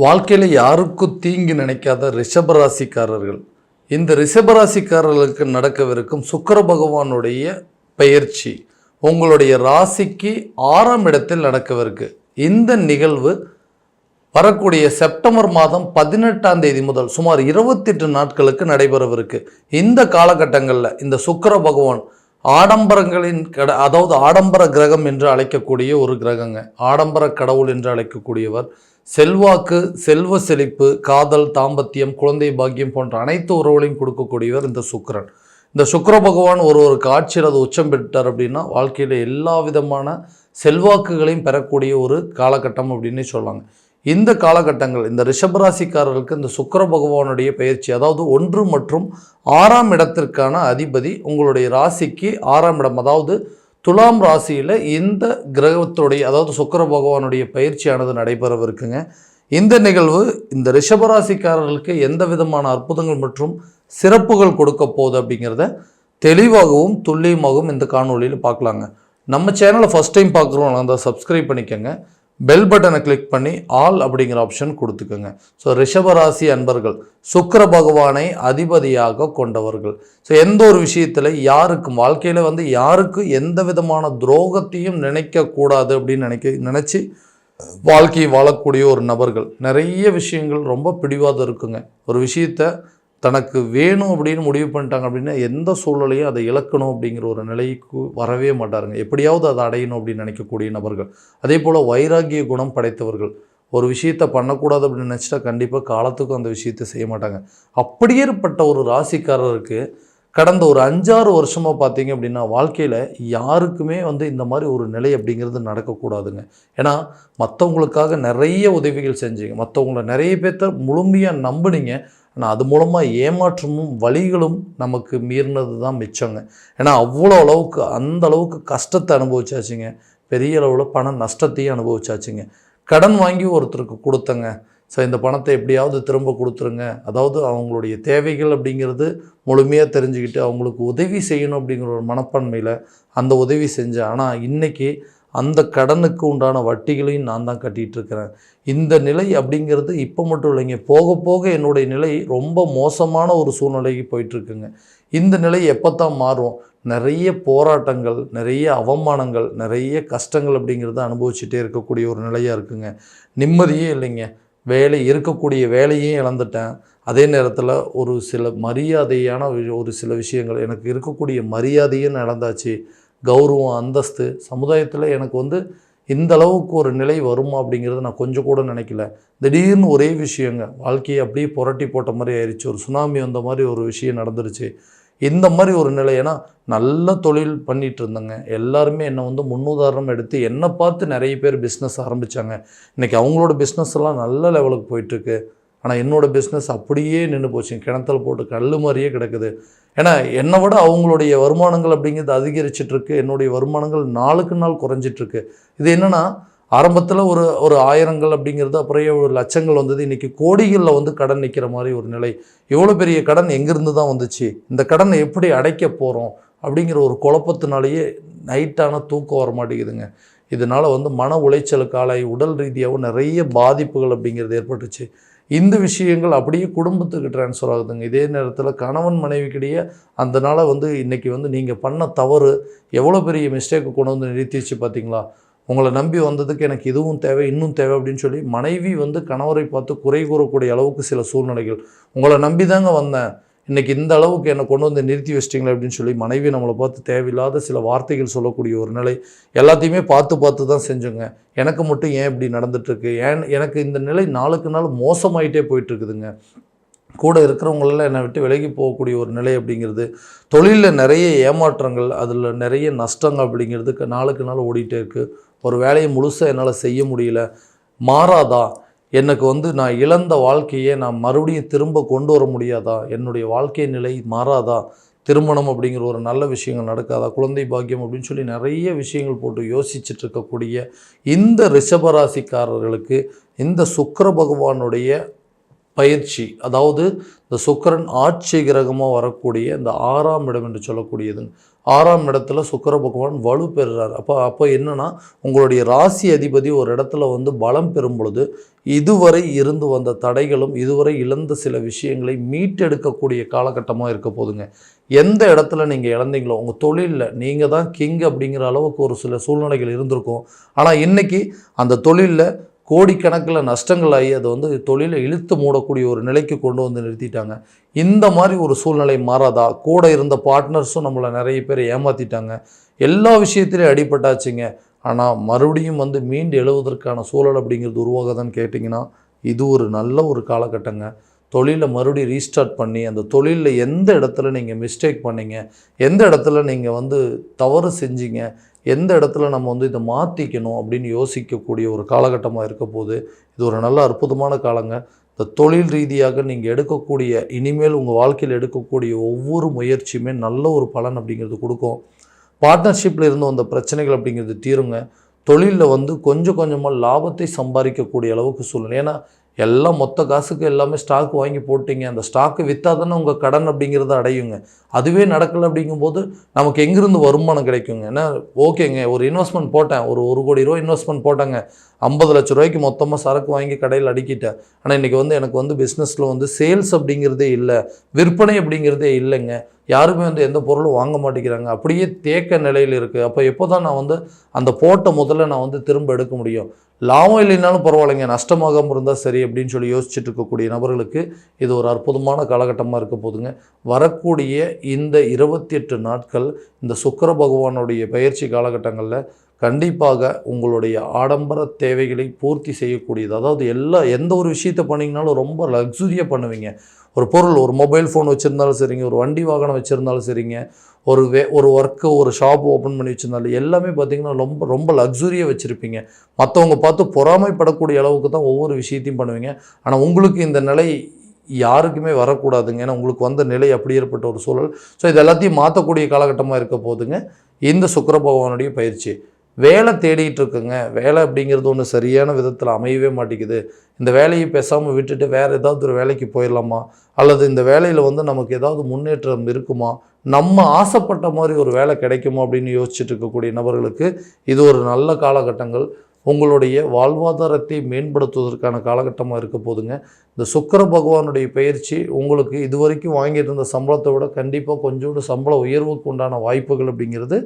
வாழ்க்கையில் யாருக்கும் தீங்கு நினைக்காத ரிஷபராசிக்காரர்கள். இந்த ரிஷபராசிக்காரர்களுக்கு நடக்கவிருக்கும் சுக்கர பகவானுடைய பயிற்சி உங்களுடைய ராசிக்கு ஆறாம் இடத்தில் நடக்கவிருக்கு. இந்த நிகழ்வு வரக்கூடிய செப்டம்பர் மாதம் பதினெட்டாம் தேதி முதல் சுமார் இருபத்தெட்டு நாட்களுக்கு நடைபெறவிருக்கு. இந்த காலகட்டங்களில் இந்த சுக்கர பகவான் ஆடம்பரங்களின் கட அதாவது ஆடம்பர கிரகம் என்று அழைக்கக்கூடிய ஒரு கிரகங்க. ஆடம்பர கடவுள் என்று அழைக்கக்கூடியவர். செல்வாக்கு செல்வ செழிப்பு காதல் தாம்பத்தியம் குழந்தை பாக்கியம் போன்ற அனைத்து உறவுகளையும் கொடுக்கக்கூடியவர் இந்த சுக்கரன். இந்த சுக்கர பகவான் ஒரு ஒரு காட்சியில் அது உச்சம் பெற்றார் அப்படின்னா வாழ்க்கையில் எல்லா விதமான செல்வாக்குகளையும் பெறக்கூடிய ஒரு காலகட்டம் அப்படின்னு சொல்லலாங்க இந்த காலகட்டங்கள் இந்த ரிஷபராசிக்காரர்களுக்கு இந்த சுக்கர பகவானுடைய பயிற்சி அதாவது ஒன்று மற்றும் ஆறாம் இடத்திற்கான அதிபதி உங்களுடைய ராசிக்கு ஆறாம் இடம். அதாவது துலாம் ராசியில் இந்த கிரகத்துடைய அதாவது சுக்கர பகவானுடைய பயிற்சியானது நடைபெறவிருக்குங்க. இந்த நிகழ்வு இந்த ரிஷபராசிக்காரர்களுக்கு எந்த விதமான அற்புதங்கள் மற்றும் சிறப்புகள் கொடுக்க போகுது அப்படிங்கிறத தெளிவாகவும் துல்லியமாகவும் இந்த காணொலியில் பார்க்கலாங்க. நம்ம சேனலை ஃபஸ்ட் டைம் பார்க்குறோம் அந்த சப்ஸ்கிரைப் பண்ணிக்கோங்க. பெல் பட்டனை கிளிக் பண்ணி ஆல் அப்படிங்கிற ஆப்ஷன் கொடுத்துக்கோங்க. ஸோ ரிஷபராசி அன்பர்கள் சுக்கிர பகவானை அதிபதியாக கொண்டவர்கள். ஸோ எந்த ஒரு விஷயத்தில் யாருக்கும் வாழ்க்கையில் வந்து யாருக்கும் எந்த விதமான துரோகத்தையும் நினைக்கக்கூடாது அப்படின்னு நினைக்க நினச்சி வாழ்க்கையை வாழக்கூடிய ஒரு நபர்கள். நிறைய விஷயங்கள் ரொம்ப பிடிவாதம் இருக்குங்க. ஒரு விஷயத்தை தனக்கு வேணும் அப்படின்னு முடிவு பண்ணிட்டாங்க அப்படின்னா எந்த சூழ்நிலையும் அதை இழக்கணும் அப்படிங்கிற ஒரு நிலைக்கு வரவே மாட்டாருங்க. எப்படியாவது அதை அடையணும் அப்படின்னு நினைக்கக்கூடிய நபர்கள். அதே போல் வைராகிய குணம் படைத்தவர்கள். ஒரு விஷயத்தை பண்ணக்கூடாது அப்படின்னு நினச்சிட்டா கண்டிப்பாக காலத்துக்கும் அந்த விஷயத்தை செய்ய மாட்டாங்க. அப்படியேற்பட்ட ஒரு ராசிக்காரருக்கு கடந்த ஒரு அஞ்சாறு வருஷமாக பார்த்தீங்க அப்படின்னா வாழ்க்கையில் யாருக்குமே வந்து இந்த மாதிரி ஒரு நிலை அப்படிங்கிறது நடக்கக்கூடாதுங்க. ஏன்னா மற்றவங்களுக்காக நிறைய உதவிகள் செஞ்சீங்க. மற்றவங்கள நிறைய பேர்த்த முழுமையாக நம்புனீங்க. ஆனால் அது மூலமாக ஏமாற்றமும் வழிகளும் நமக்கு மீறினது தான் மிச்சங்க. ஏன்னா அவ்வளோ அளவுக்கு அந்த அளவுக்கு கஷ்டத்தை அனுபவிச்சாச்சுங்க. பெரிய அளவில் பண நஷ்டத்தையும் அனுபவிச்சாச்சுங்க. கடன் வாங்கி ஒருத்தருக்கு கொடுத்தங்க. ஸோ இந்த பணத்தை எப்படியாவது திரும்ப கொடுத்துருங்க. அதாவது அவங்களுடைய தேவைகள் அப்படிங்கிறது முழுமையாக தெரிஞ்சுக்கிட்டு அவங்களுக்கு உதவி செய்யணும் அப்படிங்கிற ஒரு மனப்பான்மையில் அந்த உதவி செஞ்சேன். ஆனால் இன்றைக்கி அந்த கடனுக்கு உண்டான வட்டிகளையும் நான் தான் கட்டிகிட்டு இருக்கிறேன் இந்த நிலை அப்படிங்கிறது இப்போ மட்டும் இல்லைங்க. போக போக என்னுடைய நிலை ரொம்ப மோசமான ஒரு சூழ்நிலைக்கு போயிட்டுருக்குங்க. இந்த நிலை எப்போ தான் மாறும்? நிறைய போராட்டங்கள் நிறைய அவமானங்கள் நிறைய கஷ்டங்கள் அப்படிங்கிறத அனுபவிச்சுட்டே இருக்கக்கூடிய ஒரு நிலையாக இருக்குங்க. நிம்மதியே இல்லைங்க. வேலை இருக்கக்கூடிய வேலையும் இழந்துட்டேன். அதே நேரத்தில் ஒரு சில மரியாதையான ஒரு சில விஷயங்கள் எனக்கு இருக்கக்கூடிய மரியாதையும் நடந்தாச்சு கௌரவம் அந்தஸ்து சமுதாயத்தில் எனக்கு வந்து இந்த அளவுக்கு ஒரு நிலை வருமா அப்படிங்கிறத நான் கொஞ்சம் கூட நினைக்கல. திடீர்னு ஒரே விஷயங்க வாழ்க்கையை அப்படியே புரட்டி போட்ட மாதிரி ஆயிடுச்சு ஒரு சுனாமி வந்த மாதிரி ஒரு விஷயம் நடந்துருச்சு. இந்த மாதிரி ஒரு நிலை ஏன்னா நல்ல தொழில் பண்ணிகிட்டு இருந்தேங்க. எல்லாருமே என்னை வந்து முன்னுதாரணம் எடுத்து என்னை பார்த்து நிறைய பேர் பிஸ்னஸ் ஆரம்பித்தாங்க இன்றைக்கி அவங்களோட பிஸ்னஸ் எல்லாம் நல்ல லெவலுக்கு போயிட்டுருக்கு ஆனால் என்னோடய பிஸ்னஸ் அப்படியே நின்று போச்சு. கிணத்துல போட்டு கல் மாதிரியே கிடக்குது. ஏன்னா என்னை விட அவங்களுடைய வருமானங்கள் அப்படிங்கிறது அதிகரிச்சிட்ருக்கு. என்னுடைய வருமானங்கள் நாளுக்கு நாள் குறைஞ்சிட்ருக்கு. இது என்னென்னா ஆரம்பத்தில் ஒரு ஒரு ஆயிரங்கள் அப்படிங்கிறது அப்புறம் ஒரு லட்சங்கள் வந்தது. இன்றைக்கி கோடிகளில் வந்து கடன் நிற்கிற மாதிரி ஒரு நிலை. இவ்வளோ பெரிய கடன் எங்கேருந்து தான் வந்துச்சு? இந்த கடனை எப்படி அடைக்க போகிறோம் அப்படிங்கிற ஒரு குழப்பத்தினாலேயே நைட்டான தூக்கம் வர மாட்டேங்குதுங்க. இதனால் வந்து மன உளைச்சலுக்கு ஆளாகி உடல் ரீதியாகவும் நிறைய பாதிப்புகள் அப்படிங்கிறது ஏற்பட்டுச்சு. இந்த விஷயங்கள் அப்படியே குடும்பத்துக்கு ட்ரான்ஸ்ஃபர் ஆகுதுங்க. இதே நேரத்தில் கணவன் மனைவிக்கிடையே அந்த வந்து இன்றைக்கி வந்து நீங்கள் பண்ண தவறு எவ்வளோ பெரிய மிஸ்டேக்கு கொண்டு வந்து நிறுத்திச்சு பார்த்தீங்களா உங்களை நம்பி வந்ததுக்கு எனக்கு இதுவும் தேவை இன்னும் தேவை அப்படின்னு சொல்லி மனைவி வந்து கணவரை பார்த்து குறை கூறக்கூடிய அளவுக்கு சில சூழ்நிலைகள். உங்களை நம்பி தாங்க வந்தேன். இன்றைக்கி இந்த அளவுக்கு என்னை கொண்டு வந்து நிறுத்தி வச்சிட்டிங்களே அப்படின்னு சொல்லி மனைவி நம்மளை பார்த்து தேவையில்லாத சில வார்த்தைகள் சொல்லக்கூடிய ஒரு நிலை எல்லாத்தையுமே பார்த்து பார்த்து தான் செஞ்சோங்க. எனக்கு மட்டும் ஏன் இப்படி நடந்துட்டுருக்கு? ஏன் எனக்கு இந்த நிலை நாளுக்கு நாள் மோசமாயிட்டே போயிட்டு இருக்குதுங்க கூட இருக்கிறவங்களெல்லாம் என்னை விட்டு விலகி போகக்கூடிய ஒரு நிலை அப்படிங்கிறது தொழிலில் நிறைய ஏமாற்றங்கள் அதில் நிறைய நஷ்டங்கள் அப்படிங்கிறது நாளுக்கு நாள் ஓடிட்டே இருக்குது ஒரு வேலையை முழுசாக என்னால் செய்ய முடியல. மாறாதா? எனக்கு வந்து நான் இழந்த வாழ்க்கையை நான் மறுபடியும் திரும்ப கொண்டு வர முடியாதா? என்னுடைய வாழ்க்கை நிலை மாறாதா? திருமணம் அப்படிங்கிற ஒரு நல்ல விஷயங்கள் நடக்காதா? குழந்தை பாக்கியம் அப்படின்னு சொல்லி நிறைய விஷயங்கள் போட்டு யோசிச்சுட்டு இருக்கக்கூடிய இந்த ரிஷபராசிக்காரர்களுக்கு இந்த சுக்கர பகவானுடைய பயிற்சி அதாவது இந்த சுக்கரன் ஆட்சி கிரகமாக வரக்கூடிய இந்த ஆறாம் இடம் என்று சொல்லக்கூடியது ஆறாம் இடத்துல சுக்கிர பகவான் வலு பெறுறார். அப்போ அப்போ என்னென்னா உங்களுடைய ராசி அதிபதி ஒரு இடத்துல வந்து பலம் பெறும் பொழுது இதுவரை இருந்து வந்த தடைகளும் இதுவரை இழந்த சில விஷயங்களை மீட்டெடுக்கக்கூடிய காலகட்டமாக இருக்க போதுங்க. எந்த இடத்துல நீங்கள் இழந்தீங்களோ உங்கள் தொழிலில் நீங்கள் தான் கிங் அப்படிங்கிற அளவுக்கு ஒரு சில சூழ்நிலைகள் இருந்திருக்கும். ஆனால் இன்னைக்கு அந்த தொழிலில் கோடிக்கணக்கில் நஷ்டங்கள் ஆகி அதை வந்து தொழிலை இழுத்து மூடக்கூடிய ஒரு நிலைக்கு கொண்டு வந்து நிறுத்திட்டாங்க. இந்த மாதிரி ஒரு சூழ்நிலை மாறாதா? கூட இருந்த பார்ட்னர்ஸும் நம்மளை நிறைய பேர் ஏமாற்றிட்டாங்க எல்லா விஷயத்திலையும் அடிபட்டாச்சுங்க. ஆனால் மறுபடியும் வந்து மீண்டு எழுவதற்கான சூழல் அப்படிங்கிறது உருவாகுதான்னு கேட்டிங்கன்னா இது ஒரு நல்ல ஒரு காலகட்டங்க. தொழிலை மறுபடியும் ரீஸ்டார்ட் பண்ணி அந்த தொழிலில் எந்த இடத்துல நீங்கள் மிஸ்டேக் பண்ணீங்க? எந்த இடத்துல நீங்கள் வந்து தவறு செஞ்சீங்க? எந்த இடத்துல நம்ம வந்து இதை மாற்றிக்கணும் அப்படின்னு யோசிக்கக்கூடிய ஒரு காலகட்டமாக இருக்க போது இது ஒரு நல்ல அற்புதமான காலங்க. இந்த தொழில் ரீதியாக நீங்கள் எடுக்கக்கூடிய இனிமேல் உங்கள் வாழ்க்கையில் எடுக்கக்கூடிய ஒவ்வொரு முயற்சியுமே நல்ல ஒரு பலன் அப்படிங்கிறது கொடுக்கும். பார்ட்னர்ஷிப்பில் இருந்து வந்த பிரச்சனைகள் அப்படிங்கிறது தீருங்க. தொழிலில் வந்து கொஞ்சம் கொஞ்சமாக லாபத்தை சம்பாதிக்கக்கூடிய அளவுக்கு சூழ்நிலை. ஏன்னா எல்லாம் மொத்த காசுக்கு எல்லாமே ஸ்டாக் வாங்கி போட்டீங்க. அந்த ஸ்டாக்கு விற்றா தானே உங்கள் கடன் அப்படிங்கிறத அடையுங்க. அதுவே நடக்கலை அப்படிங்கும்போது நமக்கு எங்கேருந்து வருமானம் கிடைக்குங்க? ஏன்னா ஓகேங்க ஒரு இன்வெஸ்ட்மெண்ட் போட்டேன். ஒரு ஒரு கோடி ரூபா இன்வெஸ்ட்மெண்ட் போட்டாங்க. ஐம்பது லட்ச ரூபாய்க்கு மொத்தமாக சரக்கு வாங்கி கடையில் அடிக்கிட்டேன். ஆனால் இன்றைக்கி வந்து எனக்கு வந்து பிஸ்னஸில் வந்து சேல்ஸ் அப்படிங்கிறதே இல்லை. விற்பனை அப்படிங்கிறதே இல்லைங்க. யாருமே வந்து எந்த பொருளும் வாங்க மாட்டேங்கிறாங்க. அப்படியே தேக்க நிலையில் இருக்குது அப்போ எப்போ தான் நான் வந்து அந்த போட்ட முதல்ல நான் வந்து திரும்ப எடுக்க முடியும்? லாபம் இல்லைனாலும் பரவாயில்லைங்க. நஷ்டமாகாமல் இருந்தால் சரி அப்படின்னு சொல்லி யோசிச்சுட்டு இருக்கக்கூடிய நபர்களுக்கு இது ஒரு அற்புதமான காலகட்டமாக இருக்க போதுங்க. வரக்கூடிய இந்த இருபத்தி எட்டு நாட்கள் இந்த சுக்கர பகவானுடைய பயிற்சி காலகட்டங்களில் கண்டிப்பாக உங்களுடைய ஆடம்பர தேவைகளை பூர்த்தி செய்யக்கூடியது. அதாவது எல்லா எந்த ஒரு விஷயத்தை பண்ணிங்கனாலும் ரொம்ப லக்ஸுரியாக பண்ணுவீங்க. ஒரு பொருள் ஒரு மொபைல் ஃபோன் வச்சுருந்தாலும் சரிங்க ஒரு வண்டி வாகனம் வச்சுருந்தாலும் சரிங்க ஒரு வே ஒரு ஒர்க்கு ஒரு ஷாப் ஓப்பன் பண்ணி வச்சுருந்தாலும் எல்லாமே பார்த்திங்கன்னா ரொம்ப ரொம்ப லக்ஸுரியாக வச்சுருப்பீங்க. மற்றவங்க பார்த்து பொறாமைப்படக்கூடிய அளவுக்கு தான் ஒவ்வொரு விஷயத்தையும் பண்ணுவீங்க. ஆனால் உங்களுக்கு இந்த நிலை யாருக்குமே வரக்கூடாதுங்க. ஏன்னா உங்களுக்கு வந்த நிலை அப்படி ஏற்பட்ட ஒரு சூழல். ஸோ இது எல்லாத்தையும் மாற்றக்கூடிய காலகட்டமாக இருக்க போதுங்க இந்த சுக்கர பகவானுடைய பயிற்சி. வேலை தேடிட்டு இருக்குங்க. வேலை அப்படிங்கிறது ஒன்று சரியான விதத்தில் அமையவே மாட்டேங்குது. இந்த வேலையை பேசாமல் விட்டுட்டு வேறு ஏதாவது ஒரு வேலைக்கு போயிடலாமா? அல்லது இந்த வேலையில் வந்து நமக்கு ஏதாவது முன்னேற்றம் இருக்குமா? நம்ம ஆசைப்பட்ட மாதிரி ஒரு வேலை கிடைக்குமா அப்படின்னு யோசிச்சுட்டு இருக்கக்கூடிய நபர்களுக்கு இது ஒரு நல்ல காலகட்டங்கள். உங்களுடைய வாழ்வாதாரத்தை மேம்படுத்துவதற்கான காலகட்டமாக இருக்க போதுங்க. இந்த சுக்கிர பகவானுடைய பயிற்சி உங்களுக்கு இதுவரைக்கும் வாங்கிட்டு இருந்த சம்பளத்தை விட கண்டிப்பாக கொஞ்சோண்டு சம்பள உயர்வுக்கு உண்டான வாய்ப்புகள் அப்படிங்கிறது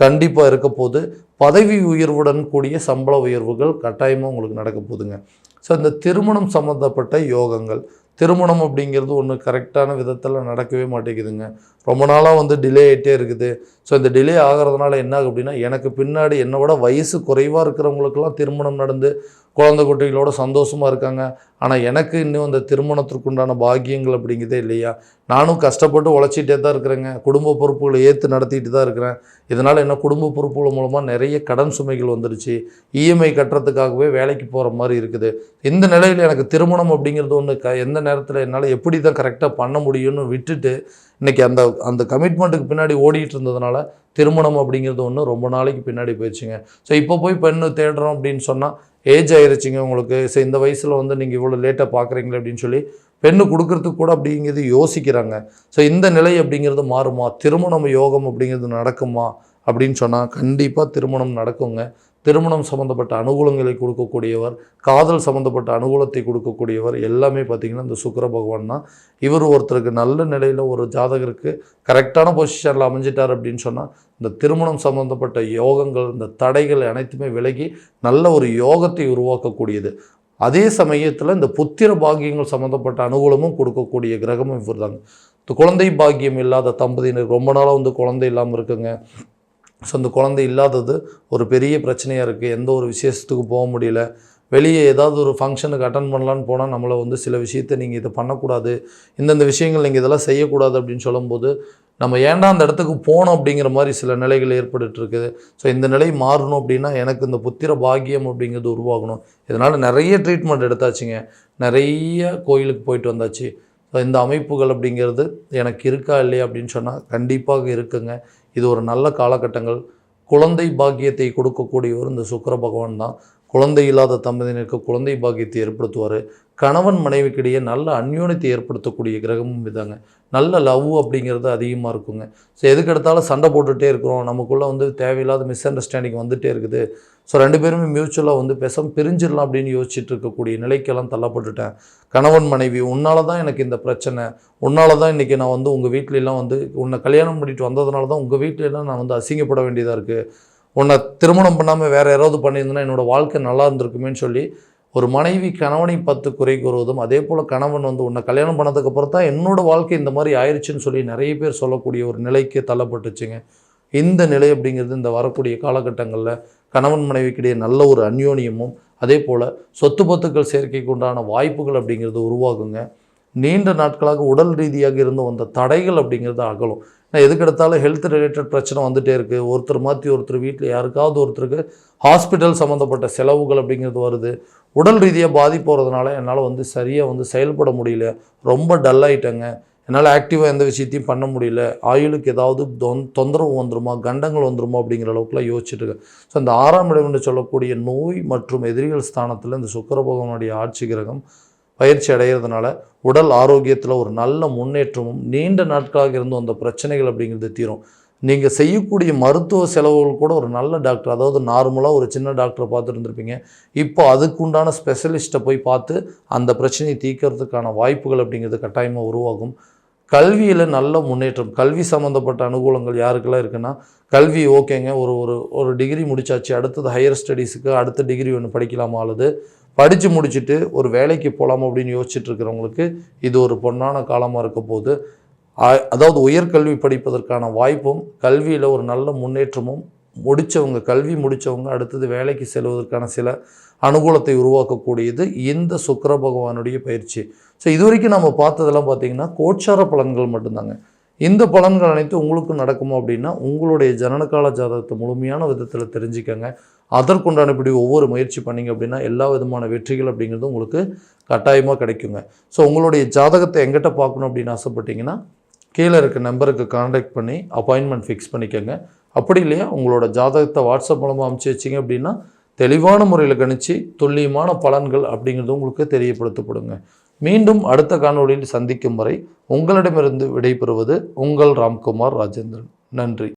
கண்டிப்பாக இருக்க போது பதவி உயர்வுடன் கூடிய சம்பள உயர்வுகள் கட்டாயமாக உங்களுக்கு நடக்க போகுதுங்க ஸோ இந்த திருமணம் சம்மந்தப்பட்ட யோகங்கள் திருமணம் அப்படிங்கிறது ஒன்று கரெக்டான விதத்தில் நடக்கவே மாட்டேங்குதுங்க. ரொம்ப நாளாக வந்து டிலே ஆகிட்டே இருக்குது. ஸோ இந்த டிலே ஆகிறதுனால என்ன ஆகும் அப்படின்னா எனக்கு பின்னாடி என்னோட வயசு குறைவாக இருக்கிறவங்களுக்கெல்லாம் திருமணம் நடந்து குழந்தை குட்டிகளோட சந்தோஷமாக இருக்காங்க. ஆனால் எனக்கு இன்னும் அந்த திருமணத்திற்குண்டான பாக்கியங்கள் அப்படிங்கிறதே இல்லையா? நானும் கஷ்டப்பட்டு உழைச்சிட்டே தான் இருக்கிறேங்க. குடும்ப பொறுப்புகளை ஏற்று நடத்திட்டு தான் இருக்கிறேன். இதனால் என்ன குடும்ப பொறுப்புகள் மூலமாக நிறைய கடன் சுமைகள் வந்துடுச்சு இஎம்ஐ கட்டுறதுக்காகவே வேலைக்கு போகிற மாதிரி இருக்குது. இந்த நிலையில் எனக்கு திருமணம் அப்படிங்கிறது ஒன்று க எந்த நேரத்தில் என்னால் எப்படி தான் கரெக்டாக பண்ண முடியும்னு விட்டுட்டு இன்றைக்கி அந்த அந்த கமிட்மெண்ட்டுக்கு பின்னாடி ஓடிட்டு இருந்ததுனால திருமணம் அப்படிங்கிறது ஒன்று ரொம்ப நாளைக்கு பின்னாடி போயிடுச்சுங்க. ஸோ இப்போ போய் பெண்ணு தேடுறோம் அப்படின்னு சொன்னால் ஏஜ் ஆயிருச்சுங்க உங்களுக்கு. ஸோ இந்த வயசில் வந்து நீங்கள் இவ்வளோ லேட்டாக பார்க்குறீங்களே அப்படின்னு சொல்லி பெண்ணு கொடுக்கறதுக்கு கூட அப்படிங்கிறது யோசிக்கிறாங்க. ஸோ இந்த நிலை அப்படிங்கிறது மாறுமா? திருமணம் யோகம் அப்படிங்கிறது நடக்குமா? அப்படின்னு சொன்னால் கண்டிப்பாக திருமணம் நடக்குங்க. திருமணம் சம்மந்தப்பட்ட அனுகூலங்களை கொடுக்கக்கூடியவர் காதல் சம்மந்தப்பட்ட அனுகூலத்தை கொடுக்கக்கூடியவர் எல்லாமே பார்த்திங்கன்னா இந்த சுக்கர பகவான் தான். இவர் ஒருத்தருக்கு நல்ல நிலையில் ஒரு ஜாதகருக்கு கரெக்டான பொசிஷனில் அமைஞ்சிட்டார் அப்படின்னு சொன்னால் இந்த திருமணம் சம்மந்தப்பட்ட யோகங்கள் இந்த தடைகள் அனைத்துமே விலகி நல்ல ஒரு யோகத்தை உருவாக்கக்கூடியது. அதே சமயத்தில் இந்த புத்திர பாக்கியங்கள் சம்மந்தப்பட்ட அனுகூலமும் கொடுக்கக்கூடிய கிரகமும் இவர் தாங்க இந்த குழந்தை பாக்கியம் இல்லாத தம்பதியினர் ரொம்ப நாளாக வந்து குழந்தை இல்லாமல் இருக்குங்க. ஸோ அந்த குழந்தை இல்லாதது ஒரு பெரிய பிரச்சனையாக இருக்குது எந்த ஒரு விசேஷத்துக்கு போக முடியல. வெளியே ஏதாவது ஒரு ஃபங்க்ஷனுக்கு அட்டன் பண்ணலான்னு போனால் நம்மளை வந்து சில விஷயத்தை நீங்கள் இதை பண்ணக்கூடாது. இந்தந்த விஷயங்கள் நீங்கள் இதெல்லாம் செய்யக்கூடாது அப்படின்னு சொல்லும்போது நம்ம ஏன்டா அந்த இடத்துக்கு போனோம் அப்படிங்கிற மாதிரி சில நிலைகள் ஏற்பட்டுட்டு இருக்குது. ஸோ இந்த நிலை மாறணும் அப்படின்னா எனக்கு இந்த புத்திர பாக்கியம் அப்படிங்கிறது உருவாகணும். இதனால் நிறைய ட்ரீட்மெண்ட் எடுத்தாச்சுங்க. நிறைய கோயிலுக்கு போயிட்டு வந்தாச்சு. ஸோ இந்த அமைப்புகள் அப்படிங்கிறது எனக்கு இருக்கா இல்லையா அப்படின்னு சொன்னால் கண்டிப்பாக இருக்குங்க. இது ஒரு நல்ல காலகட்டங்கள். குழந்தை பாக்கியத்தை கொடுக்கக்கூடியவர் இந்த சுக்கர பகவான் தான். குழந்தை இல்லாத தம்பதியினருக்கு குழந்தை பாக்கியத்தை ஏற்படுத்துவார். கணவன் மனைவிக்கிடையே நல்ல அந்யோன்யத்தை ஏற்படுத்தக்கூடிய கிரகமும் இதாங்க. நல்ல லவ் அப்படிங்கிறது அதிகமாக இருக்குங்க. ஸோ எதுக்கெடுத்தாலும் சண்டை போட்டுகிட்டே இருக்கிறோம். நமக்குள்ளே வந்து தேவையில்லாத மிஸ் அண்டர்ஸ்டாண்டிங் வந்துகிட்டே இருக்குது. ஸோ ரெண்டு பேருமே மியூச்சுவலாக வந்து பெசம் பிரிஞ்சிடலாம் அப்படின்னு யோசிச்சுட்டு இருக்கக்கூடிய நிலைக்கெல்லாம் தள்ளப்பட்டுட்டேன். கணவன் மனைவி உன்னால தான் எனக்கு இந்த பிரச்சனை. உன்னால தான் இன்றைக்கி நான் வந்து உங்கள் வீட்டிலலாம் வந்து உன்னை கல்யாணம் பண்ணிட்டு வந்ததுனால தான் உங்கள் வீட்டிலலாம் நான் வந்து அசிங்கப்பட வேண்டியதாக இருக்குது உன்னை திருமணம் பண்ணாமல் வேறு யாராவது பண்ணியிருந்தேன்னா என்னோடய வாழ்க்கை நல்லா இருந்திருக்குமேன்னு சொல்லி ஒரு மனைவி கணவனை பத்து குறை கூறுவதும் அதே போல் கணவன் வந்து உன்னை கல்யாணம் பண்ணதுக்கப்புறம் தான் என்னோடய வாழ்க்கை இந்த மாதிரி ஆயிடுச்சுன்னு சொல்லி நிறைய பேர் சொல்லக்கூடிய ஒரு நிலைக்கு தள்ளப்பட்டுச்சுங்க. இந்த நிலை அப்படிங்கிறது இந்த வரக்கூடிய காலகட்டங்களில் கணவன் மனைவிக்கிடையே நல்ல ஒரு அந்யோன்யமும் அதே போல் சொத்து பத்துக்கள் சேர்க்கைக்கு உண்டான வாய்ப்புகள் அப்படிங்கிறது உருவாகுங்க. நீண்ட நாட்களாக உடல் ரீதியாக இருந்து வந்த தடைகள் அப்படிங்கிறது அகலும். நான் எதுக்கு எடுத்தாலும் ஹெல்த் ரிலேட்டட் பிரச்சனை வந்துகிட்டே இருக்குது ஒருத்தர் மாற்றி ஒருத்தர் வீட்டில் யாருக்காவது ஒருத்தருக்கு ஹாஸ்பிட்டல் சம்மந்தப்பட்ட செலவுகள் அப்படிங்கிறது வருது. உடல் ரீதியாக பாதிப்பு வரதுனால என்னால் வந்து சரியாக வந்து செயல்பட முடியல. ரொம்ப டல்லாகிட்டேங்க என்னால் ஆக்டிவாக எந்த விஷயத்தையும் பண்ண முடியல. ஆயுளுக்கு ஏதாவது தொந் தொந்தரவு வந்துருமா? கண்டங்கள் வந்துருமா? அப்படிங்கிற அளவுக்குலாம் யோசிச்சுட்டு இருக்கேன். ஸோ அந்த ஆறாம் இடம் என்று சொல்லக்கூடிய நோய் மற்றும் எதிரிகள் ஸ்தானத்தில் இந்த சுக்கர பகவானுடைய ஆட்சி கிரகம் பயிற்சி அடைகிறதுனால உடல் ஆரோக்கியத்தில் ஒரு நல்ல முன்னேற்றமும் நீண்ட நாட்களாக இருந்து வந்த பிரச்சனைகள் அப்படிங்கிறது தீரும். நீங்கள் செய்யக்கூடிய மருத்துவ செலவுகள் கூட ஒரு நல்ல டாக்டர் அதாவது நார்மலாக ஒரு சின்ன டாக்டரை பார்த்துட்டு இருந்திருப்பீங்க. இப்போ அதுக்குண்டான ஸ்பெஷலிஸ்ட்டை போய் பார்த்து அந்த பிரச்சனையை தீர்க்கறதுக்கான வாய்ப்புகள் அப்படிங்கிறது கட்டாயமாக உருவாகும். கல்வியில் நல்ல முன்னேற்றம். கல்வி சம்மந்தப்பட்ட அனுகூலங்கள் யாருக்கெல்லாம் இருக்குன்னா கல்வி ஓகேங்க. ஒரு ஒரு ஒரு டிகிரி முடிச்சாச்சு அடுத்தது ஹையர் ஸ்டடீஸுக்கு அடுத்த டிகிரி ஒன்று படிக்கலாமா அல்லது படித்து முடிச்சுட்டு ஒரு வேலைக்கு போகலாம் அப்படின்னு யோசிச்சுட்டு இருக்கிறவங்களுக்கு இது ஒரு பொன்னான காலமாக இருக்க போது அதாவது உயர்கல்வி படிப்பதற்கான வாய்ப்பும் கல்வியில் ஒரு நல்ல முன்னேற்றமும் முடித்தவங்க கல்வி முடித்தவங்க அடுத்தது வேலைக்கு செல்வதற்கான சில அனுகூலத்தை உருவாக்கக்கூடியது இந்த சுக்கிர பகவானுடைய பயிற்சி. ஸோ இது வரைக்கும் நம்ம பார்த்ததெல்லாம் பார்த்தீங்கன்னா கோச்சார பலன்கள் மட்டும்தாங்க. இந்த பலன்கள் அனைத்தும் உங்களுக்கும் நடக்குமா அப்படின்னா உங்களுடைய ஜனனகால ஜாதகத்தை முழுமையான விதத்தில் தெரிஞ்சுக்கங்க. இப்படி ஒவ்வொரு முயற்சி பண்ணீங்க அப்படின்னா எல்லா விதமான வெற்றிகள் அப்படிங்கிறது உங்களுக்கு கட்டாயமாக கிடைக்குங்க. ஸோ உங்களுடைய ஜாதகத்தை எங்கிட்ட பார்க்கணும் அப்படின்னு ஆசைப்பட்டீங்கன்னா கீழே இருக்க நம்பருக்கு காண்டாக்ட் பண்ணி அப்பாயின்மெண்ட் ஃபிக்ஸ் பண்ணிக்கோங்க. அப்படி இல்லையா? உங்களோட ஜாதகத்தை வாட்ஸ்அப் மூலமாக அமுச்சு வச்சிங்க அப்படின்னா தெளிவான முறையில் கணிச்சு துல்லியமான பலன்கள் அப்படிங்கிறது உங்களுக்கு தெரியப்படுத்தப்படுங்க. மீண்டும் அடுத்த காணொளியில் சந்திக்கும் வரை உங்களிடமிருந்து விடைபெறுவது உங்கள் ராம்குமார் ராஜேந்திரன். நன்றி.